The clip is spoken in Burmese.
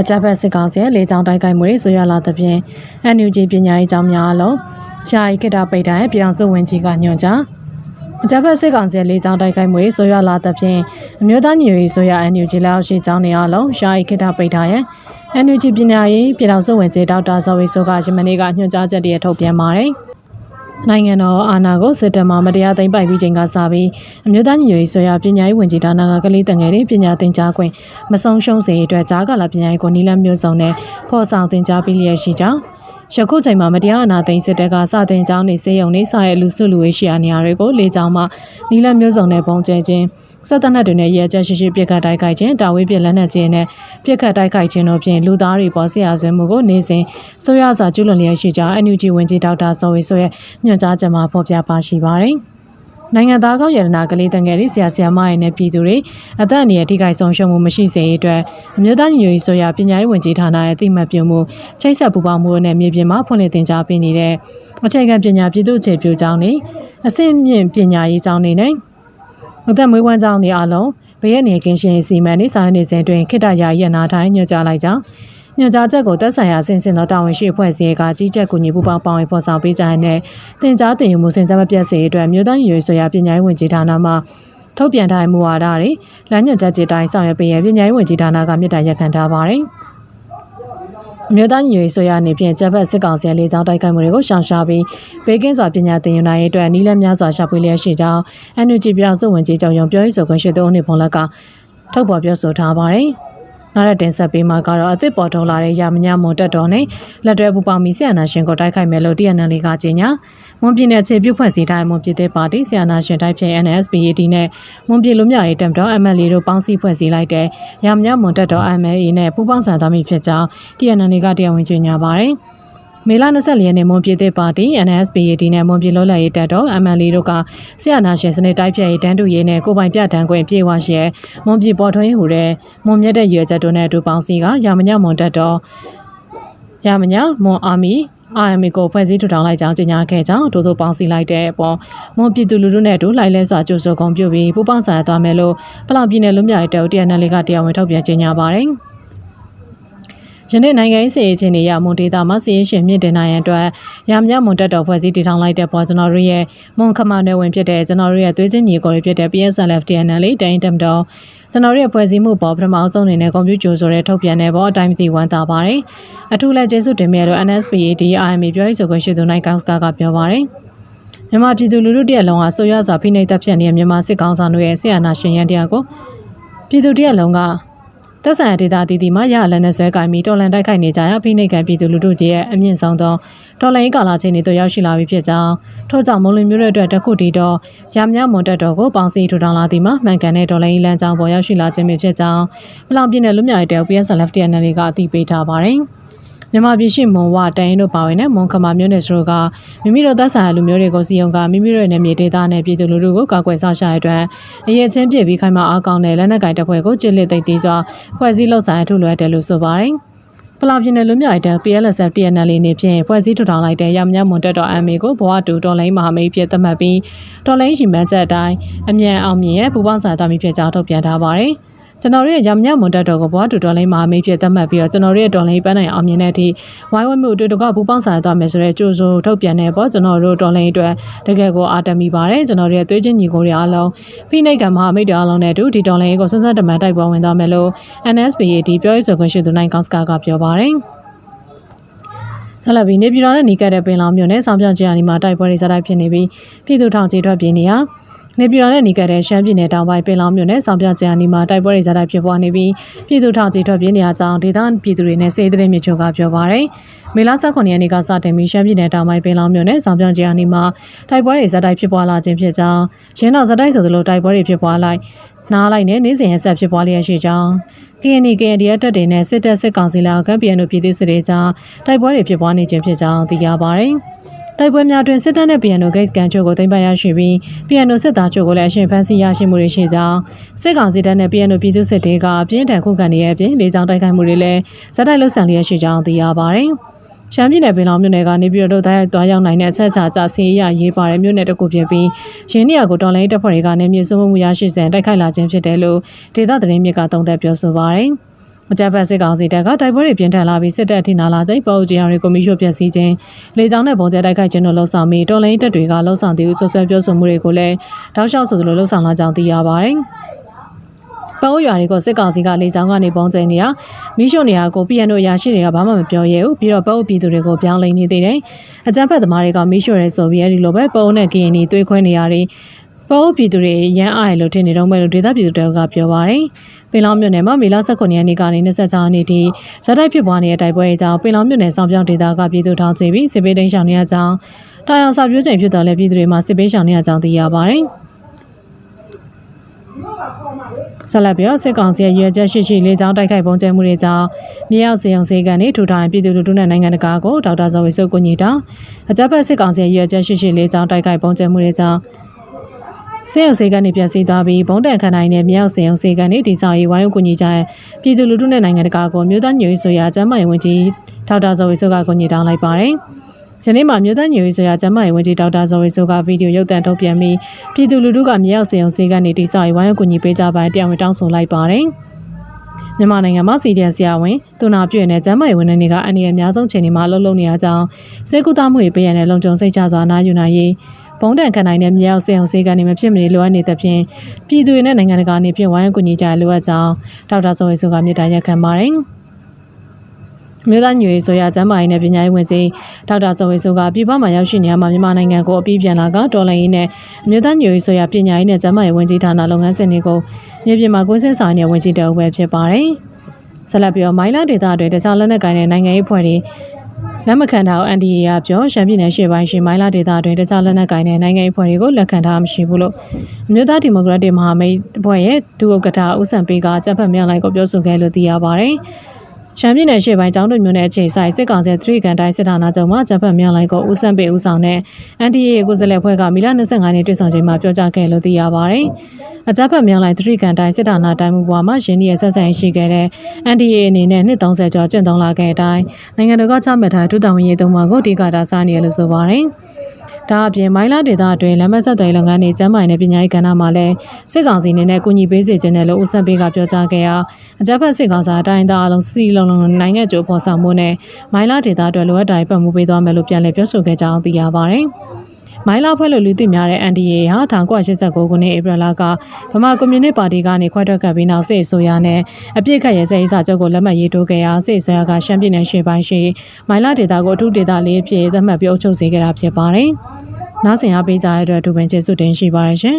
အကြမ်းဖက်စစ်ကောင်စီရဲ့လေကြောင်းတိုက်ခိုက်မှုတွေဆိုရလာသဖြင့် NUG ပညာရေးကျောင်းများအလုံးယာယီခေတ္တပိတ်တိုင်းပြည်တော်စုဝင်ကြီးကညွှန်ကြားအကြမ်းဖက်စစ်ကောင်စီရဲ့လေကြောင်းတိုက်ခိုက်မှုတွေဆိုရလာသဖြင့်အမျိုးသားညီညွတ်ရေးဆိုရ NUG လက်အောက်ရှိကျောင်းတွေအလုံးယာယီခေတ္တပိတ်တိုင်း NUG ပညာရေးပြည်တော်စုဝင်ကြီးဒေါက်တာဇော်ဝေဆိုကယမနေ့ကညွှန်ကြားချက်တည်းထုတ်ပြန်ပါတယ် နိုင်ငံတော်အာဏာကိုစစ်တပ်မှမတရားသိမ်းပိုက်ပြီးချိန်ကစပြီးအမျိုးသားညီညွတ်ရေးဆိုရပညာရေးဝန်ကြီးဌာနကကလေးတန်ငယ်တွေပညာသင်ကြားခွင့်မဆုံးရှုံးစေအတွက်ကြားကာလပညာရေးကိုနီလန်းမျိုးစုံနဲ့ဖော်ဆောင်သင်ကြားပေးလျက်ရှိကြောင်းယခုချိန်မှာမတရားအနာသိမ်းစစ်တပ်ကစတင်ကြောင်းနေစေယုံနေစတဲ့လူစုလူဝေးရှိရာနေရာတွေကိုလေကြောင်းမှနီလန်းမျိုးစုံနဲ့ပုံကျဲခြင်း စက်တနက်တွေနဲ့ရဲချက်ရှိရှိပြစ်ခတ်တိုက်ခိုက်ခြင်းတာဝေးပြစ်လက်နက်ခြင်းနဲ့ပြစ်ခတ်တိုက်ခိုက်ခြင်းတို့ဖြင့်လူသားတွေပေါ်ဆရာဆွေးမှုကိုနေစဉ်ဆိုရစွာကျူးလွန်လျက်ရှိကြောင်း NUG ဝန်ကြီးဒေါက်တာစောဝေဆိုရဲ့ညွှန်ကြားချက်မှာဖော်ပြပါရှိပါတယ်။နိုင်ငံသားကောက်ရတနာကလေးတန်ငယ်တွေဆရာဆရာမတွေနဲ့ပြည်သူတွေအသက်အန္တရာယ်ထိခိုက်ဆုံးရှုံးမှုမရှိစေရေးအတွက်အမျိုးသားညီညွတ်ရေးဆိုရပညာရေးဝန်ကြီးဌာနရဲ့အသိမှတ်ပြုမှုချိတ်ဆက်ပူးပေါင်းမှုနဲ့မြေပြင်မှာဖွင့်လှစ်တင်ကြားပေးနေတဲ့အခြေခံပညာပြည်သူ့အခြေပြုကြောင်းနေအဆင့်မြင့်ပညာရေးကြောင်းနေနဲ့ အသက်မွေးဝမ်းကြောင်းနေအလုံးဘရဲနေကင်းရှင်စီမံနေဆိုင်နေစဉ်တွင်ခိတ္တရာရနာတိုင်းညွှန်ကြားလိုက်ကြောင်းညွှန်ကြားချက်ကိုသက်ဆိုင်ရာဆင်ဆင်သောတာဝန်ရှိအဖွဲ့အစည်းကကြီးကြပ်ကူညီပူးပေါင်းပါဝင်ဖော်ဆောင်ပေးကြတဲ့တင်ကြားတင်ယူမှုစဉ်ဆက်မပြတ်စေအတွက်မြို့သားညီညွတ်ရေးဆိုရာပညာရေးဝန်ကြီးဌာနမှထုတ်ပြန်ထားမှုဝါဒတွေလမ်းညွှန်ချက်ကြေတိုင်းဆောင်ရွက်ပေးရပညာရေးဝန်ကြီးဌာနကမြစ်တာရက်ခံထားပါတယ်။ အမျိုးသားညီညွတ်ရေးဆိုရအနေဖြင့်ဂျပန်စစ်ကောင်စီရဲ့လေကြောင်းတိုက်ခိုက်မှုတွေကိုရှောင်ရှားပြီးဘေးကင်းစွာပညာသင်ယူနိုင်ရေးအတွက်နီးလန်းများစွာရှာဖွေလျက်ရှိကြောင်း NUG ပြည်တော်စုဝင်ကြီးချုပ်ရုံပြောရေးဆိုခွင့်ရှိသူဦးနေဖုံလက်ကထုတ်ဖော်ပြောဆိုထားပါတယ်။ နောက်တဲ့တင်ဆက်ပေးမှာကတော့အသစ်ပေါ်ထုတ်လာတဲ့ရမညမွန်တက်တော်နဲ့လက်တွဲပူပေါင်းမီဆီယနာရှင်ကိုတိုက်ခိုက်မယ်လို့ TNL ကကြေညာမွန်ပြည်နယ်ခြေပြုတ်ဖွဲ့စည်းတိုင်းမွန်ပြည်သက်ပါတီဆီယနာရှင်တိုက်ဖြစ် NSPAD နဲ့မွန်ပြည်လူမျိုးရေးတမ်တော် MLA တို့ပေါင်းစည်းဖွဲ့စည်းလိုက်တဲ့ရမညမွန်တက်တော် MLA နဲ့ပူးပေါင်းဆောင်သွားမည်ဖြစ်ကြောင်း TNL ကတရားဝင်ကြေညာပါတယ် မေလ24ရက်နေ့မွန်ပြည်သစ်ပါတီ NSPAD နဲ့မွန်ပြည်လော်လရေးတပ်တော် MLA တို့ကဆရာနာရှင်စနစ်တိုက်ဖြတ်ရေးတန်းတူရေးနဲ့ကိုပိုင်ပြတန်းခွင့်ပြေဝရှိရဲမွန်ပြည်ပေါ်ထွန်းရေးဟူတဲ့မွန်မြတ်တဲ့ရွယ်ချက်တို့နဲ့အတူပေါင်းစည်းကရာမညမွန်တပ်တော်ရာမညမွန်အာမီ IMA ကိုဖွဲ့စည်းထူထောင်လိုက်ကြောင်းကြေညာခဲ့ကြောင်းတို့တို့ပေါင်းစည်းလိုက်တဲ့အပေါ်မွန်ပြည်သူလူထုနဲ့အတူလိုက်လဲစွာကြိုးဆိုကုန်ပြုပြီးပူးပေါင်းဆောင်ရွက်သွားမယ်လို့ပလောင်ပြည်နယ်လူမျိုးရေးတပ် TNL ကတရားဝင်ထုတ်ပြန်ကြေညာပါတယ်။ ယနေ့နိုင်ငံရေးစီရေးချင်းတွေရမွန်ဒေတာမှာစီရေးရှင်မြင့်တင်နိုင်ရန်အတွက်ရမရမွန်တက်တော်ဖွဲ့စည်းတည်ထောင်လိုက်တဲ့ပေါ်ကျွန်တော်တို့ရဲ့မွန်ခမနယ်ဝင်ဖြစ်တဲ့ကျွန်တော်တို့ရဲ့သွေးချင်းညီကိုတွေဖြစ်တဲ့ PSLF TNL တိုင်းတမ်တော်ကျွန်တော်တို့ရဲ့ဖွဲ့စည်းမှုပေါ်ပထမအဆုံးအနေနဲ့ကွန်ပျူတာကြိုဆိုတဲ့ထုတ်ပြန်တဲ့ပေါ်အတိုင်းမသိဝမ်းသာပါတယ်။အထူးလည်းကျေးဇူးတင်မြတ်လို့ NSPAD IMA ပြောရေးဆိုခွင့်ရှိသူနိုင်ကောင်းစကားကပြောပါတယ်။မြန်မာပြည်သူလူထုတရက်လုံးဟာဆိုရစွာဖိနှိပ်တပ်ဖြတ်နေတဲ့မြန်မာစစ်ကောင်ဆောင်တို့ရဲ့ဆရာနာရှင်ရန်တရားကိုပြည်သူတရက်လုံးက သက်ဆိုင်ရာဒေသအသီးသီးမှာရလက်နဲ့ဆွဲကင်ပြီးတော်လန်တိုက်ခိုက်နေကြရဖိနှိပ်ကန်ပြည်သူလူထုကြီးရဲ့အမြင့်ဆုံးသောတော်လိုင်းကာလာချင်းတွေတို့ရောက်ရှိလာပြီဖြစ်ကြောင်းထို့ကြောင့်မုံလင်မျိုးတွေအတွက်တခုတည်းတော့ရမများမွန်တက်တော်ကိုပေါင်းစည်းထူထောင်လာသည်မှာမှန်ကန်တဲ့တော်လိုင်းလမ်းကြောင်းပေါ်ရောက်ရှိလာခြင်းဖြစ်ကြောင်းပလောင်ပြည်နယ်လူမျိုးရေးတဲ PSLF TNL ကအသိပေးထားပါတယ် မြန်မာပြည်ရှိမွန်ဝတိုင်းတို့ပါဝင်တဲ့မွန်ခမာမျိုးနယ်စုကမိမိတို့သက်ဆိုင်ရာလူမျိုးတွေကိုစီယုံကမိမိတို့ရဲ့နယ်မြေဒေသနဲ့ပြည်သူလူထုကိုကာကွယ်ဆောင်ရှားရတဲ့အတွက်အရေးချင်းပြည့်ပြီးခိုင်မာအားကောင်းတဲ့လက်နက်ကင်တပ်ဖွဲ့ကိုကျစ်လစ်သိမ်းသေးစွာဖွဲ့စည်းလှုပ်ဆောင်ရထုလွှဲတယ်လို့ဆိုပါတယ်။ပလောင်ပြည်နယ်လူမျိုးတဲ့ PLSF TNL နေဖြင့်ဖွဲ့စည်းထူထောင်လိုက်တဲ့ရမညမွန်တက်တော် MA ကိုဘဝတူတော်လိုင်းမဟာမိတ်ဖြစ်သတ်မှတ်ပြီးတော်လိုင်းရှိမှန်းချက်အတိုင်းအမြန်အောင်မြင်ရဲ့ပူပေါင်းစာသားမိဖြစ်ကြောင်းထုတ်ပြန်ထားပါတယ်။ ကျွန်တော်တို့ရဲ့ရမညမွန်တက်တော်ကိုဘွားတူတော်လိုင်းမဟာမိတ်ဖြစ်သတ်မှတ်ပြီးတော့ကျွန်တော်တို့ရဲ့တော်လိုင်းပန်းနိုင်အောင်မြင်တဲ့အထိဝိုင်းဝန်းမှုအတူတကပူပေါင်းဆိုင်သွားမယ်ဆိုတဲ့ကြိုးစိုးထုတ်ပြန်တဲ့ပေါ့ကျွန်တော်တို့တော်လိုင်းအတွက်တကယ်ကိုအားတမိပါတယ်ကျွန်တော်တို့ရဲ့သွေးချင်းညီကိုတွေအားလုံးဖိနှိတ်ကမဟာမိတ်တွေအားလုံးနဲ့အတူဒီတော်လိုင်းကိုဆွမ်းဆွမ်းတမန်တိုက်ပွဲဝင်သွားမယ်လို့ NSPAD ပြောရေးဆိုခွင့်ရှိသူနိုင်ကောင်းစကားကပြောပါတယ်ဆလဘီနေပြည်တော်နဲ့နီးကပ်တဲ့ပင်လောင်မြို့နယ်ဆောင်ပြောင်းကျန်းအနီမှာတိုက်ပွဲတွေစတိုက်ဖြစ်နေပြီးပြည်သူထောင်ချီထွက်ပြေးနေရ နေပြည်တော်နဲ့နီးကပ်တဲ့ရှမ်းပြည်နယ်တောင်ပိုင်းပင်လောင်မြို့နယ်ဆောင်ပြကျန်းအနီမှာတိုက်ပွဲတွေဇာတ်တိုက်ဖြစ်ပွားနေပြီးပြည်သူထောင်ချီထွက်ပြေးနေရကြောင်းဒေသပြည်သူတွေနဲ့စေတသိက်မြေချို့ကပြောပါရယ်မေလ19ရက်နေ့ကစတင်ပြီးရှမ်းပြည်နယ်တောင်ပိုင်းပင်လောင်မြို့နယ်ဆောင်ပြကျန်းအနီမှာတိုက်ပွဲတွေဇာတ်တိုက်ဖြစ်ပွားလာခြင်းဖြစ်ကြောင်းရင်းတော်ဇာတ်တိုက်ဆိုသလိုတိုက်ပွဲတွေဖြစ်ပွားလိုက်နားလိုက်နဲ့နေ့စဉ်ရက်ဆက်ဖြစ်ပွားလျက်ရှိကြောင်း KNY KNDF တပ်တွေနဲ့စစ်တပ်စစ်ကောင်စီလာကပ်ပြန်တို့ပြည်သူစစ်တွေကြားတိုက်ပွဲတွေဖြစ်ပွားနေခြင်းဖြစ်ကြောင်းသိရပါတယ်။ တိုက်ပွဲများတွင်စစ်တပ်နဲ့ PNO Gates ကန်ချို့ကိုသိမ်းပိုက်ရရှိပြီး PNO စစ်သားချို့ကိုလည်းအရှင်ဖမ်းဆီးရရှိမှုတွေရှိကြောင်းစစ်ကောင်စီတပ်နဲ့ PNO ပြည်သူစစ်တွေကအပြင်းထန်ခုခံနေရပြင်လေကြောင်းတိုက်ခိုက်မှုတွေလည်းဇက်တိုက်လှုပ်ဆောင်လျက်ရှိကြောင်းသိရပါတယ်။ရှမ်းပြည်နယ်ပင်လောင်မြို့နယ်ကနေပြည်တော်တိုင်းသွားရောက်နိုင်တဲ့အချက်ချာကျဆေးရရေးပါတဲ့မြို့နယ်တစ်ခုဖြစ်ပြီးရင်းနေရာကိုတော်လိုင်းတပ်ဖွဲ့တွေကနေမြေစုံမှုရရှိစဉ်တိုက်ခိုက်လာခြင်းဖြစ်တယ်လို့ဒေသသတင်းမြစ်ကသုံးသပ်ပြောဆိုပါတယ်။ အကြမ်းဖက်စစ်ကောင်စီတပ်ကတိုက်ပွဲတွေပြင်းထန်လာပြီးစစ်တပ်အထိနာလာချိန်ပေါ်ဦးကြီးအောင်တွေကိုမီရှို့ပျက်စီးခြင်းလေကြောင်းနဲ့ပုံကျဲတိုက်ခိုက်ခြင်းတို့လှုံ့ဆော်ပြီးတော်လိုင်းတပ်တွေကလှုံ့ဆော်သည်ဟုဆွဆွဲပြောဆိုမှုတွေကိုလည်းတောက်လျှောက်ဆိုသလိုလှုံ့ဆော်လာကြောင်းသိရပါတယ်။ပေါ်ဦးရွာတွေကိုစစ်ကောင်စီကလေကြောင်းကနေပုံကျဲနေရမီရှို့နေရကိုပြည်ရန်တို့ရရှိတွေကဘာမှမပြောရဲဘူးပြီးတော့ပေါ်ဦးပြည်သူတွေကိုပြောင်းလဲနေသေးတယ်။အကြမ်းဖက်သမားတွေကမီရှို့ရဲဆိုပြီးအဲဒီလိုပဲပေါ်ဦးနဲ့ကရင်နီတွေးခွဲနေရတယ်။ ပေါ်ဦးပြည်သူတွေရမ်းအားရလို့ထင်နေတော့မဲ့လို့ဒေသပြည်သူတွေကပြောပါတယ်။ပင်လောင်းမြို့နယ်မှာမေလ19ရက်နေ့ကနေ26ရက်နေ့ထိဇက်တိုက်ဖြစ်ပွားနေတဲ့တိုက်ပွဲအကြောင်းပင်လောင်းမြို့နယ်ဆောင်ပြောင်းဒေသကပြည်သူထောင်ချပြီးစစ်ပေးသိမ်းရှောင်နေရကြောင်းတာယောင်စာပြိုးချိန်ဖြစ်တော်လဲပြည်သူတွေမှာစစ်ပေးရှောင်နေရကြောင်းသိရပါတယ်။ဆက်လက်ပြီးတော့စစ်ကောင်စီရဲ့ရွေချက်ရှိရှိလေးချောင်းတိုက်ခိုက်ပုံကျဲမှုတွေကြောင့်မြေရောက်စေအောင်စေကန်နေထူထောင်ပြည်သူလူထုနဲ့နိုင်ငံတကာကိုဒေါက်တာဇော်ဝေစုကိုညီတောင်းအကြမ်းဖက်စစ်ကောင်စီရဲ့ရွေချက်ရှိရှိလေးချောင်းတိုက်ခိုက်ပုံကျဲမှုတွေကြောင့် စေအောင်စေကနေပြန်စီသွားပြီးဘုံတန်ခန္ဓာရင်းနဲ့မြေရောက်စေအောင်စေကနေတိဆောက်ရေးဝိုင်းဝန်းကူညီကြတဲ့ပြည်သူလူထုနဲ့နိုင်ငံတကာကိုမြို့သားညွေဆိုရာကျမ်းမာရေးဝန်ကြီးဒေါက်တာဇော်ဝေစုကကူညီတောင်းလိုက်ပါတယ်။ယနေ့မှာမြို့သားညွေဆိုရာကျမ်းမာရေးဝန်ကြီးဒေါက်တာဇော်ဝေဆိုကဗီဒီယိုရုပ်သံထုတ်ပြန်ပြီးပြည်သူလူထုကမြေရောက်စေအောင်စေကနေတိဆောက်ရေးဝိုင်းဝန်းကူညီပေးကြပါတရားဝင်တောင်းဆိုလိုက်ပါတယ်။မြန်မာနိုင်ငံမှာစီဒီအန်ဆရာဝန်သူနာပြည့်နဲ့ကျန်းမာရေးဝန်ထမ်းတွေကအနည်းအများဆုံးချိန်တွေမှာလှုပ်လှုပ်နေရကြောင်းစေကူတာမှုတွေပေးရတဲ့လုံခြုံစိတ်ချစွာနားယူနိုင်ရေး ဘုံတန်ခံနိုင်တဲ့မြောက်စေအောင်စေကနေမဖြစ်မနေလိုအပ်နေတဲ့ဖြင့်ပြည်သူတွေနဲ့နိုင်ငံတကာအနေဖြင့်ဝိုင်းကူညီကြလိုအပ်ကြောင်းဒေါက်တာဆိုဝေစုကမြေတားရက်ခံပါတယ်။မြို့သားညွေဆိုရကျမ်းမာရေးနဲ့ပညာရေးဝန်ကြီးဒေါက်တာဇော်ဝေဆိုကပြည်ပမှာရောက်ရှိနေရမှာမြန်မာနိုင်ငံကိုအပြီးပြန်လာကတော်လှန်ရေးနဲ့မြို့သားညွေဆိုရပညာရေးနဲ့ကျမ်းမာရေးဝန်ကြီးဌာနလုပ်ငန်းစဉ်တွေကိုမြေပြင်မှာကွင်းစင်းဆောင်နေတဲ့ဝန်ကြီးတအုပ်ပဲဖြစ်ပါတယ်။ဆက်လက်ပြီးတော့မိုင်းလာဒေတာတွေတခြားလက်နက်ကိုင်တဲ့နိုင်ငံရေးဖွဲ့တွေ လက်မခံထားအောင် NDA ကပြောရှမ်းပြည်နယ်ရှေ့ပိုင်းရှိမိုင်းလာဒေတာတွင်တခြားလက်နက်ကိုင်တဲ့နိုင်ငံရေးဖွဲ့တွေကိုလက်ခံထားမရှိဘူးလို့အမျိုးသားဒီမိုကရက်တစ်မဟာမိတ်အဖွဲ့ရဲ့ဒုဥက္ကဋ္ဌဦးစံပေးကကြက်ဖက်မြောက်လိုက်ကိုပြောဆိုခဲ့လို့သိရပါတယ်။ရှမ်းပြည်နယ်ရှေ့ပိုင်းကျောင်းတွင်မြို့နယ်အခြေဆိုင်စစ်ကောင်စီသတိကန်တိုင်းစစ်ဌာနချုပ်မှဂျပန်မြောက်လိုက်ကိုဦးစံပေးဦးဆောင်တဲ့ NDA ကိုယ်စားလှယ်ဖွဲ့ကမီလ25နှစ်တွေ့ဆုံချိန်မှာပြောကြားခဲ့လို့သိရပါတယ်။ အကြမ်းဖက်မြောက်လိုက်သတိကန်တိုင်းစစ်ဌာနတိုင်းမှုဘွားမှာရင်းနှီးရဆက်ဆံရှိခဲ့တဲ့ NDA အနေနဲ့နှစ်30ကျော်ကျင့်သုံးလာခဲ့တဲ့အတိုင်းနိုင်ငံတော်ကချမှတ်ထားဒုတောင်ဝင်ရေးသုံးပါကိုအဓိကတာစားနေရလို့ဆိုပါတယ်။ဒါအပြင်မိုင်းလာဒေသအတွင်းလမ်းမဆက်သွယ်လုပ်ငန်းတွေကျန်းမာရေးနဲ့ပညာရေးကဏ္ဍမှာလည်းစစ်ကောင်စီအနေနဲ့ကူညီပေးစေခြင်းနဲ့လို့ဦးစံပေးကပြောကြားခဲ့ရာအကြမ်းဖက်စစ်ကောင်စီအတိုင်းသားအလုံးစီလုံးလုံးနိုင်ငံကျိုးဖော်ဆောင်မှုနဲ့မိုင်းလာဒေသအတွက်လိုအပ်တာပတ်မှုပေးသွားမယ်လို့ပြန်လည်ပြောဆိုခဲ့ကြောင်းသိရပါတယ်။ မိုင်းလာဖွဲ့လို့လူသိများတဲ့ NDA ဟာ1989ခုနှစ်ဧပြီလကဗမာကွန်မြူနစ်ပါတီကနေခွဲထွက်ခဲ့ပြီးနောက်စစ်အစိုးရနဲ့အပြစ်ခတ်ရဲစဲရေးစာချုပ်ကိုလက်မှတ်ရေးထိုးခဲ့ရာစစ်အစိုးရကရှမ်းပြည်နယ်ရှေ့ပိုင်းရှိမိုင်းလာဒေသကိုအထူးဒေသလေးအဖြစ်သတ်မှတ်ပြီးအုပ်ချုပ်စေခဲ့တာဖြစ်ပါတယ်။နားဆင်အားပေးကြတဲ့အတွက်ဒူပင်ကျေးဇူးတင်ရှိပါတယ်ရှင်